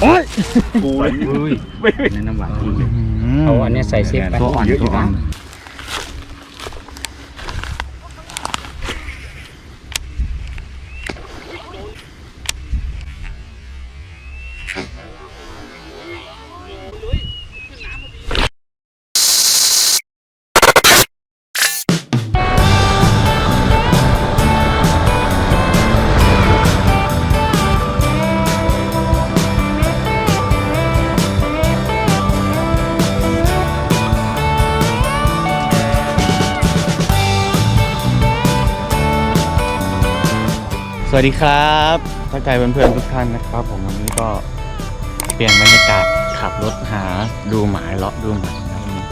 โอ้ยกูเลยอุ้ยไม่ไม่ในน้ำหวานจริงเลยเอาอันเนี้ยใส่เซฟไปตัวอ่อนตัวอ่อน วัสดีครับทักทายเพื่อนๆทุกท่านนะครับ ผมวันนี้ก็เปลี่ยนบรรยากาศขับรถหาดูหมายเลาะดูหมายนะครับวันนี้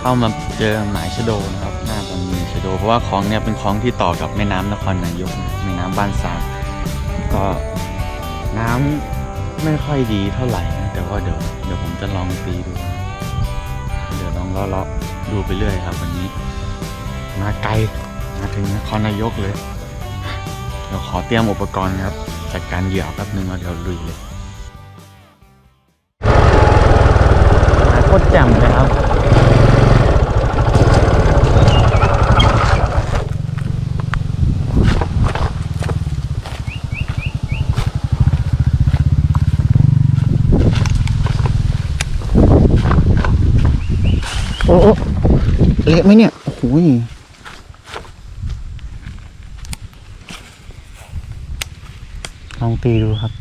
เข้ามาเจอหมายชะโดนะครับ หน้าตอนนี้ชะโดเพราะว่าคลองเนี่ยเป็นคลองที่ต่อกับแม่น้ำนครนายกนะแม่น้ำบ้านสาก็น้ำไม่ค่อยดีเท่าไหร่นะแต่ว่าเดี๋ยวเดี๋ยวผมจะลองตีดู เดี๋ยวลองเลาะๆดูไปเรื่อยครับ วันนี้ มาไกลมาถึงนครนายกเลย ดี๋ยวขอเตรียมอุปกรณ์ครับจัดการเหยื่อแป๊บนึงแล้วเดี๋ยวลุยเลยโคตรแจ่มเลยครับ โอ้โอเละไหมเนี่ยโอ้ย ลองตีดูครับ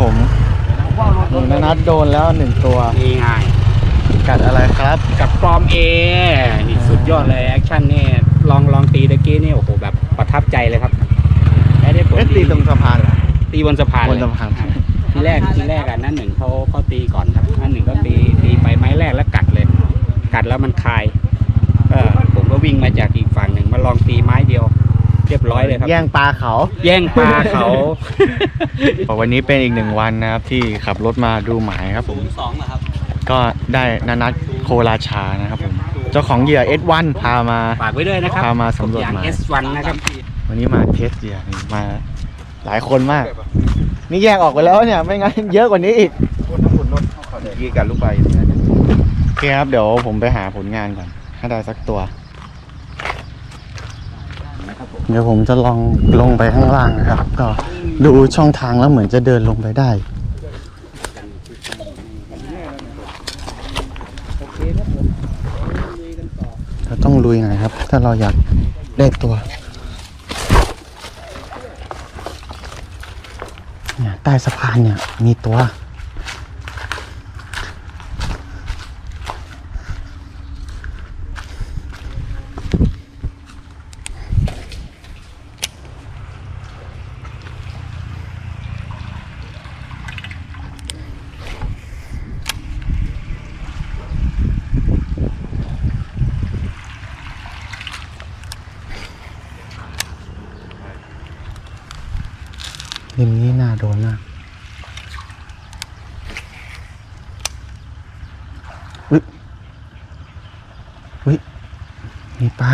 ผมหนึ่งนัด โดนแล้วหนึ่งตัวง่ายกัดอะไรครับๆกับฟอร์มเอนี่สุดยอดเลยแอคชั่นนี่ลองลองตีตะกี้นี่โอ้โหแบบประทับใจเลยครับได้ได้ผลเอ๊ะตีตรงสะพานเหรอตีบนสะพานบนสะพาน เลยทีแรกทีแรกอะนั่นหนึ่งเขาเขาตีก่อนครับนั่นหนึ่งก็ตีตีไปไม้แรกแล้วกัดเลย กัดแล้วมันคายก็ผมก็วิ่งมาจากอีกฝั่งหนึ่งมาลองตีไม้เดียว เรียบร้อยเลยครับ แย่งปลาเขา แย่งปลาเขา วันนี้เป็นอีกหนึ่งวันนะครับที่ขับรถมาดูหมายครับผม สองเหรอครับก็ได้นานัทโคราชานะครับผม เจ้าของเหยื่อ S1 พามา ฝากไว้ด้วยนะครับพามาสำรวจอย่าง หมาย S1 นะครับ วันนี้มาเทสเหยื่อนี่มาหลายคนมาก นี่แยกออกไปแล้วเนี่ยไม่งั้นเยอะกว่านี้อีกยีกันลูกไปโอเคครับเดี๋ยวผมไปหาผลงานก่อนถ้าได้สักตัว เดี๋ยวผมจะลองลงไปข้างล่างนะครับ ก็ดูช่องทางแล้วเหมือนจะเดินลงไปได้เราต้องลุยหน่อยครับ ถ้าเราอยากได้ตัวเนี่ยใต้สะพานเนี่ยมีตัว ริมนี้น่าโดนมากอุ๊ยอุ๊ยมีปลา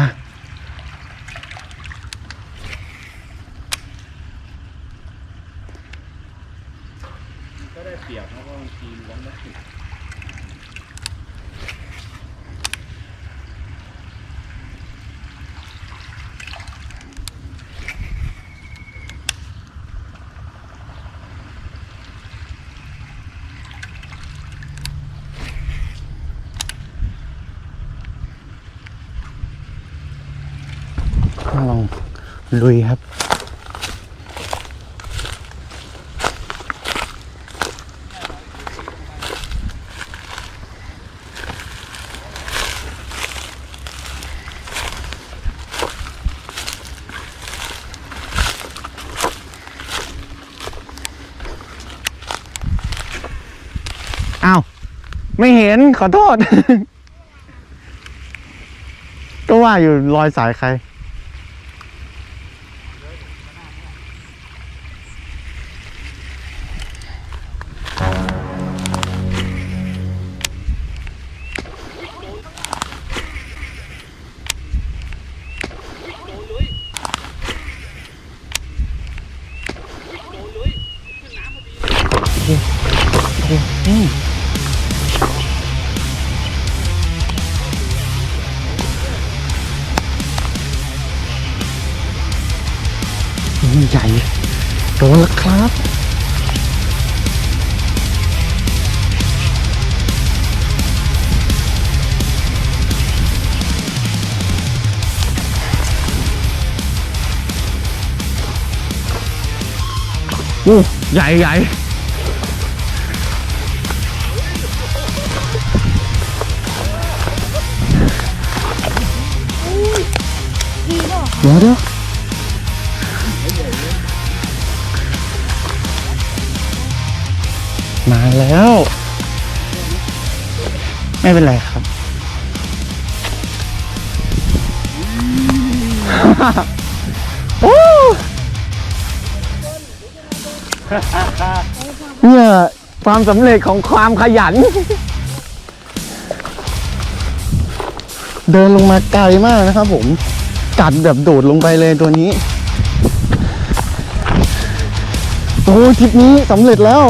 ก็ได้เปรียบเพราะว่ามันทีมล้มแล้วติด ก็ลอง ลุยครับ อ้าว ไม่เห็นขอโทษ ก็ว่าอยู่รอยสายใคร อู้ใหญ่ใหญ่เดี๋ยวเดี๋ยวมาแล้ว ไม่เป็นไรครับ เนี่ยความสำเร็จของความขยัน เดินลงมาไกลมากนะครับผม กัดแบบโดดลงไปเลยตัวนี้ โอ้ทริปนี้สำเร็จแล้ว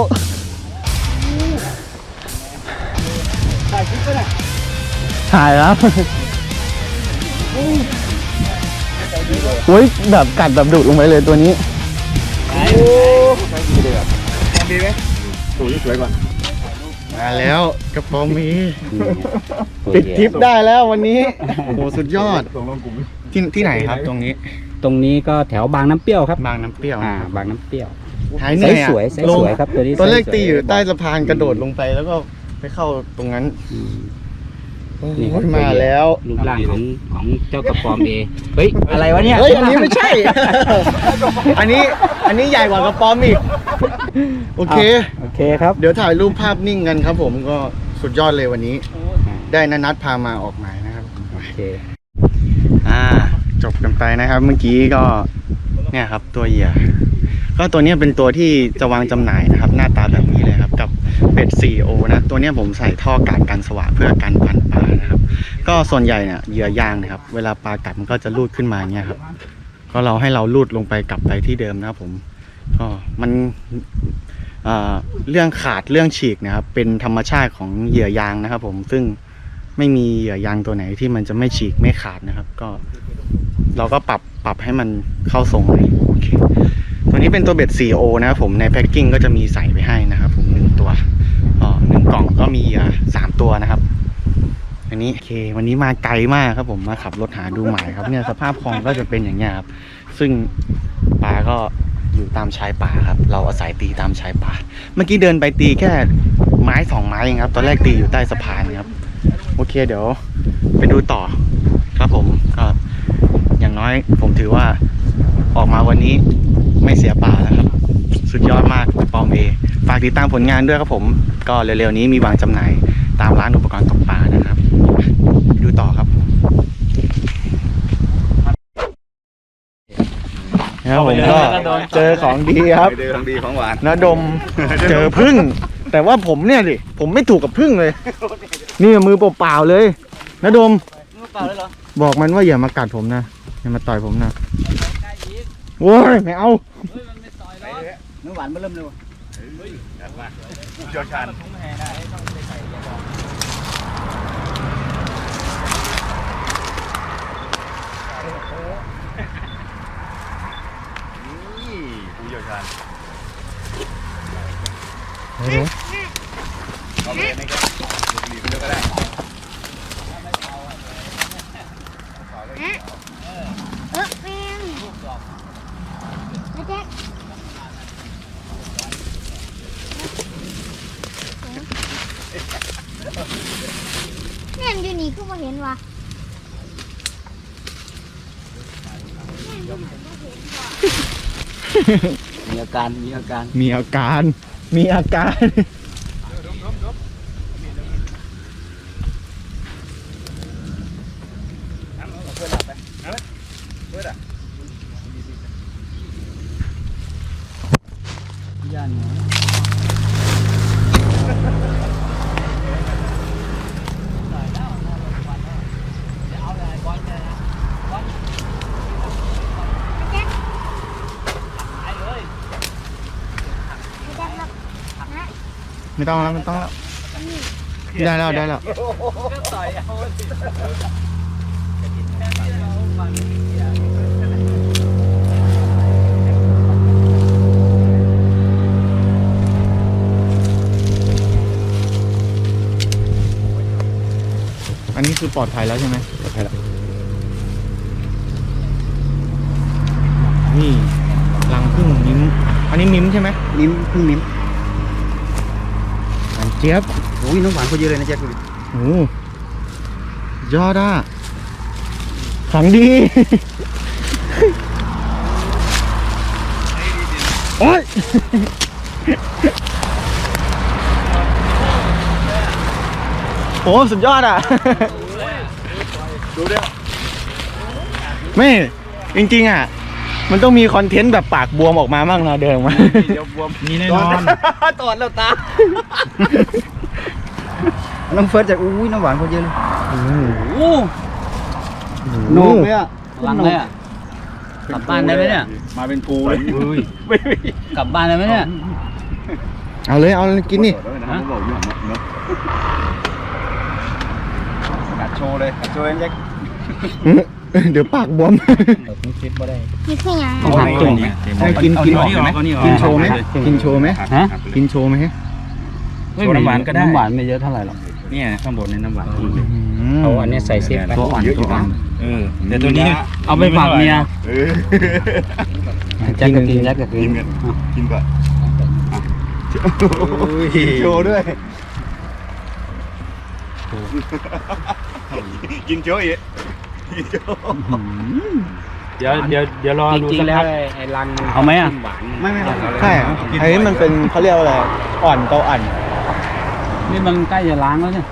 ถ่ายแล้วโอ้ยแบบกัดแบบดุลงไปเลยตัวนี้ ดีไหมสูงสวยกว่ามาแล้วกระป๋องมีปิดทริปได้แล้ววันนี้โอ้โหสุดยอดส่งลงกลุ่มที่ที่ไหนครับตรงนี้ ตรงนี้ก็แถวบางน้ำเปรี้ยวครับ บางน้ำเปรี้ยวอ่านะครับบางน้ำเปรี้ยวหายเหนื่อยอะสวยๆไซส์ลงสวยครับตัวนี้ตอนแรกไซส์สวยตีอยู่ใต้สะพานกระโดดลงไปแล้วก็ไปเข้าตรงนั้นอืมโอ้ นี่ครับยมาแล้ว รูปร่างของของเจ้ากระปอมเอเฮ้ยอะไรวะเนี่ยเฮ้ยอันนี้ไม่ใช่ อันนี้อันนี้ใหญ่กว่ากระป๋อมอีก โอเค โอเคครับ เดี๋ยวถ่ายรูปภาพนิ่งกันครับผมก็สุดยอดเลยวันนี้ ได้นันัดพามาออกหมายนะครับ โอเค อ่า จบกันไปนะครับ เมื่อกี้ก็เนี่ยครับตัวเหยื่อก็ตัวเนี้ยเป็นตัวที่จะวางจำหน่ายนะครับ หน้าตาแบบนี้เลยครับ กับเป็ด 4O นะ ตัวเนี้ยผมใส่ท่อการกันสว่างเพื่อกันพันปลา นะครับ ก็ส่วนใหญ่เนี่ยเหยื่อยางนะครับ เวลาปลากัดมันก็จะลูดขึ้นมาเนี่ยครับ ก็เราให้เราลูดลงไปกลับไปที่เดิมนะครับผมก็มันเรื่องขาดเรื่องฉีกนะครับ เป็นธรรมชาติของเหยื่อยางนะครับ ผมซึ่งไม่มีเหยื่อยางตัวไหนที่มันจะไม่ฉีกไม่ขาดนะครับ ก็ เราก็ปรับปรับให้มันเข้าทรงเลยโอเคตัวนี้เป็นตัวเบ็ด 4O นะครับผมในแพ็กกิ้งก็จะมีใส่ไปให้นะครับ ผมหนึ่งตัวอ๋อหนึ่งกล่องก็มีอ่าสามตัวนะครับ อันนี้โอเค วันนี้มาไกลมากครับผมมาขับรถหาดูหมายครับเนี่ยสภาพคลองก็จะเป็นอย่างเงี้ยครับซึ่งปลาก็อยู่ตามชายป่าครับ เราอาศัยตีตามชายป่า เมื่อกี้เดินไปตีแค่ไม้สองไม้เองครับ ตอนแรกตีอยู่ใต้สะพานครับ โอเคเดี๋ยวไปดูต่อครับผมก็อย่างน้อยผมถือว่าออกมาวันนี้ไม่เสียป่าแล้วครับ สุดยอดมากปอมเอฝากติดตามผลงานด้วยครับผม ก็เร็วๆนี้มีวางจำหน่าย ตามร้านอุปกรณ์ตกปลานะครับไปดูต่อครับแล้วผมก็เจอของดีครับเดือของดีของหวานนาดม เจอพึ่ง แต่ว่าผมเนี่ยดิ ผมไม่ถูกกับพึ่งเลย นี่มือเปล่าๆเลยนาดมเปล่าเลยเหรอ บอกมันว่าอย่ามากัดผมนะ อย่ามาต่อยผมนะโว้ยไม่เอาเฮ้ยมันไม่ต่อยแล้วน้ำหวานมาเริ่มเร็วผู้เชี่ยวชาญถุงแห่ได้ต้องไปใส่ยาดอง นี่ผู้เชี่ยวชาญเดี๋ยวเอาไปในก็ดูดีไปด้วยก็ได้เออแม่งนะแจ๊คแม่งอยู่นี่คือมาเห็นวะแม่งอยู่นี่บ่เห็นว่ะ มีอาการมีอาการมีอาการ มีอาการ ย่านนะแจ๊คครับนะ ไม่ ต้องแล้วไม่ต้องแล้วได้แล้วได้แล้วก็ต่อยเอาสิอันนี้คือปลอดภัยแล้วใช่ไหมปลอดภัยแล้วนี่รังพึ่งมิ้ม อันนี้มิ้มใช่ไหมมิ้มพึ่งมิ้มหวาน เจี๊ยบโอ้ยน้ำหวานเขาเยอะเลยนะแจ๊คดูดิโอ้ยอดอะขังดี โอ้ยโอ้สุดยอดอะ ดูด้วยไม่จริงๆอะ มันต้องมีคอนเทนต์แบบปากบวมออกมาบ้างนะเดินมาเดี๋ยวบวมนี่แน่นอนตอดแล้วตา น้องเฟิร์สจากอุ้ยน้ำหวานเขาเยอะเลยโอ้โอ้โหโนกเลยอะลังเลยอะกลับบ้านได้ไหมเนี่ย มาเป็นภูเลยไม่ไม่กลับบ้านได้ไหมเนี่ย เอาเลยเอาเลยกินนี่ฮะบอกอยู่เนาะกัดโชว์เลยกัดโชว์เองแจ็ค เดี๋ยวปากบวม ผมคิดว่าได้นี่คือหยังต้องหักจุ่มให้กินกินกินโชว์ไหมกินโชว์ไหมฮะกินโชว์ไหมโชว์น้ำหวานก็ได้น้ำหวานไม่เยอะเท่าไหร่หรอกเนี่ยข้างบนในน้ำหวานเอาอันนี้ใส่เซฟไปตัวอ่อนเยอะอยู่นะเออแต่ตัวนี้เอาไปฝากเมียเออแจ็คก็กินแจ็คก็กิกินนกันกินก่อนโชว์ด้วยกินโชว์อีกกินโชว์ เดี๋ยวเดี๋ยวเดี๋ยวรอดูแล้วไอ้รังเอาไหมอะไม่ไม่ใช่ไอ้นี่มันเป็นเขาเรียกว่าอะไรอ่อนเตาอ่อนนี่มันใกล้จะล้างแล้วเนี่ย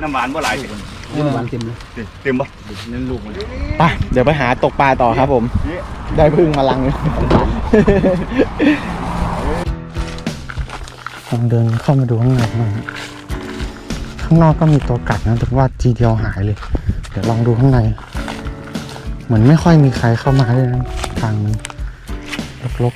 น้ำหวานบ่หลายสินี่มันหวานเต็มเลยเต็มปะนั่นลูกมันไปเดี๋ยวไปหาตกปลาต่อครับผม ได้พึ่งมาลังเลยลองเดินเข้ามาดูข้างในหน่อยข้างนอกก็มีตัวกัดนะแต่ว่าทีเดียวหายเลย เดี๋ยวลองดูข้างใน เหมือนไม่ค่อยมีใครเข้ามาเลยนะทางมันร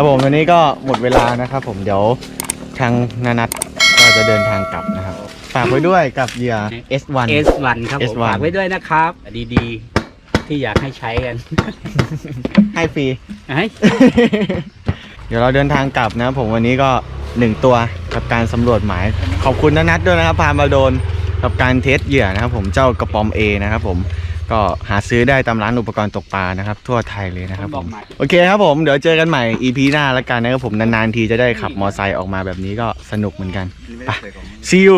ครับผมวันนี้ก็หมดเวลานะครับ ผมเดี๋ยวทางนานัทก็จะเดินทางกลับนะครับฝากไว้ด้วยกับเหยื่อ S1 S1 ครับผม S1 ฝากไว้ด้วยนะครับดีๆ ที่อยากให้ใช้กัน ให้ฟรี ให้ เดี๋ยวเราเดินทางกลับนะครับผมวันนี้ก็หนึ่งตัวภกับการสำรวจหมาย ขอบคุณนะนัทด้วยนะครับพามาโดนกับการเทสเหยื่อนะครับผมเจ้ากระปอม A นะครับผม ก็หาซื้อได้ตามร้านอุปกรณ์ตกปลานะครับ ทั่วไทยเลยนะครับผมโอเคครับผมเดี๋ยวเจอกันใหม่ EP หน้าแล้วกันนะครับผมนานๆทีจะได้ขับมอไซค์ออกมาแบบนี้ก็สนุกเหมือนกันนี่ไม่ได้ใส่ของ See you